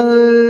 Euh,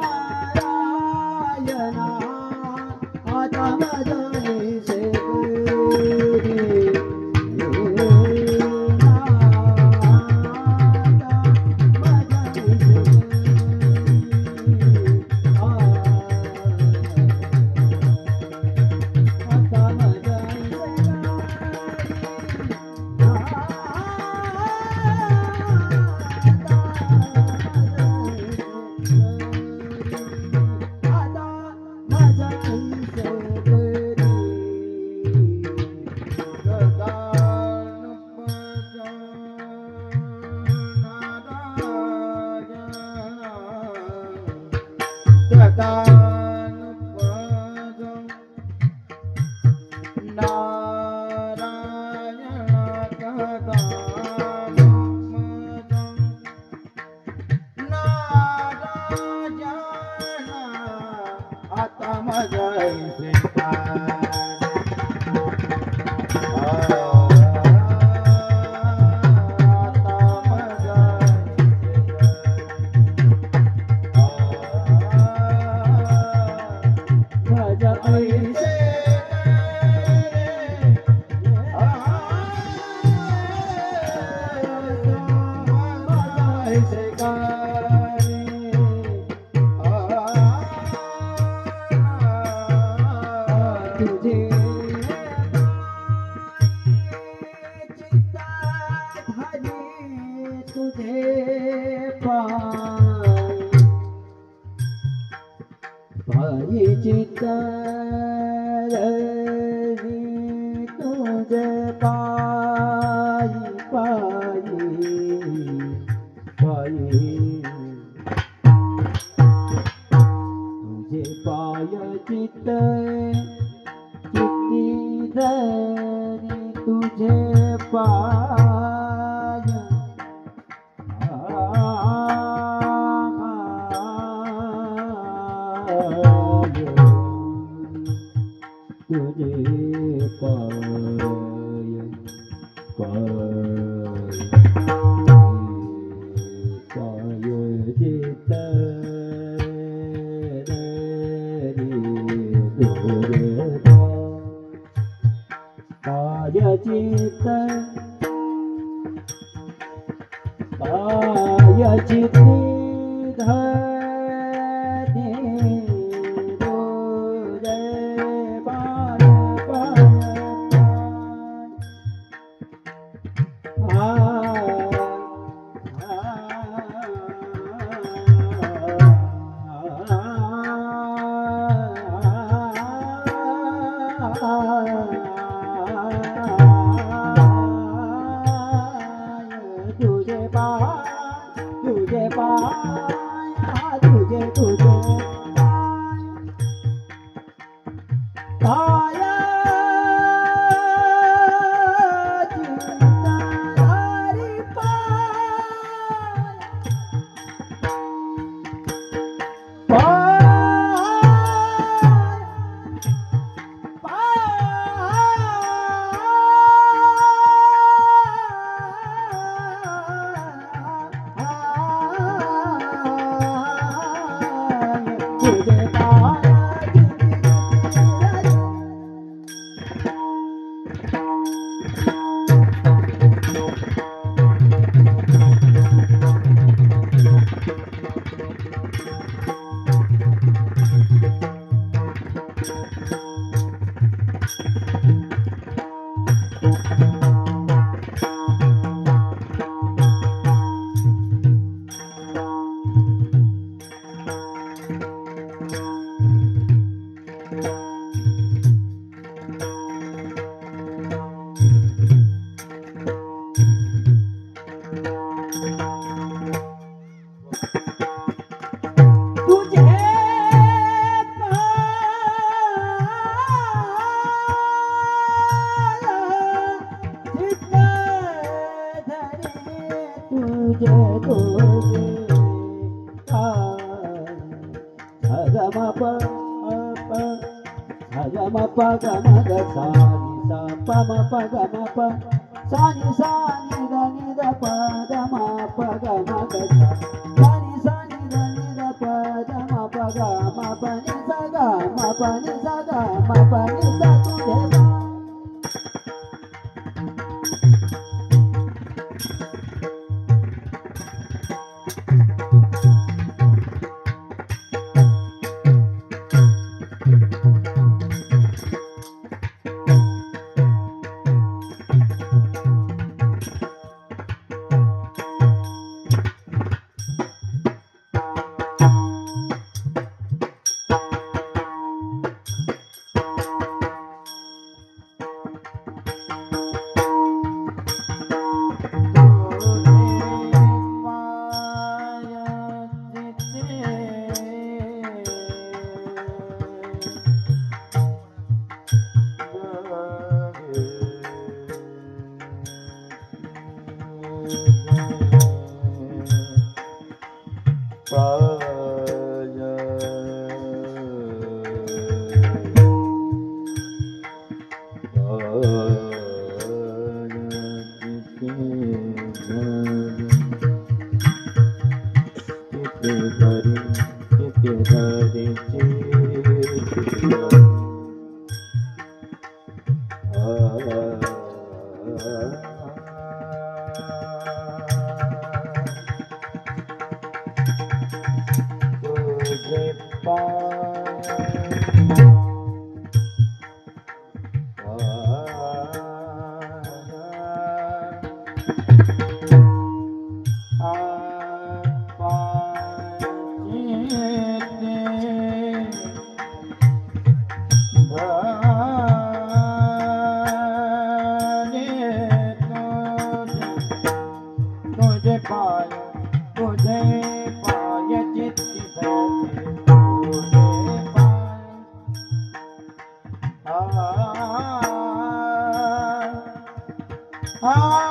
तुझे धरी तुझे चित्त तुझे तुझे पाय चित्त चित्ती तुझे पाय. गम प गम ग सानी सा प म प गम प सानी सानी द नि द प द म प गम ग सा सानी सानी द नि द प द म प ग म प नि सा ग म प नि Euh... Ah.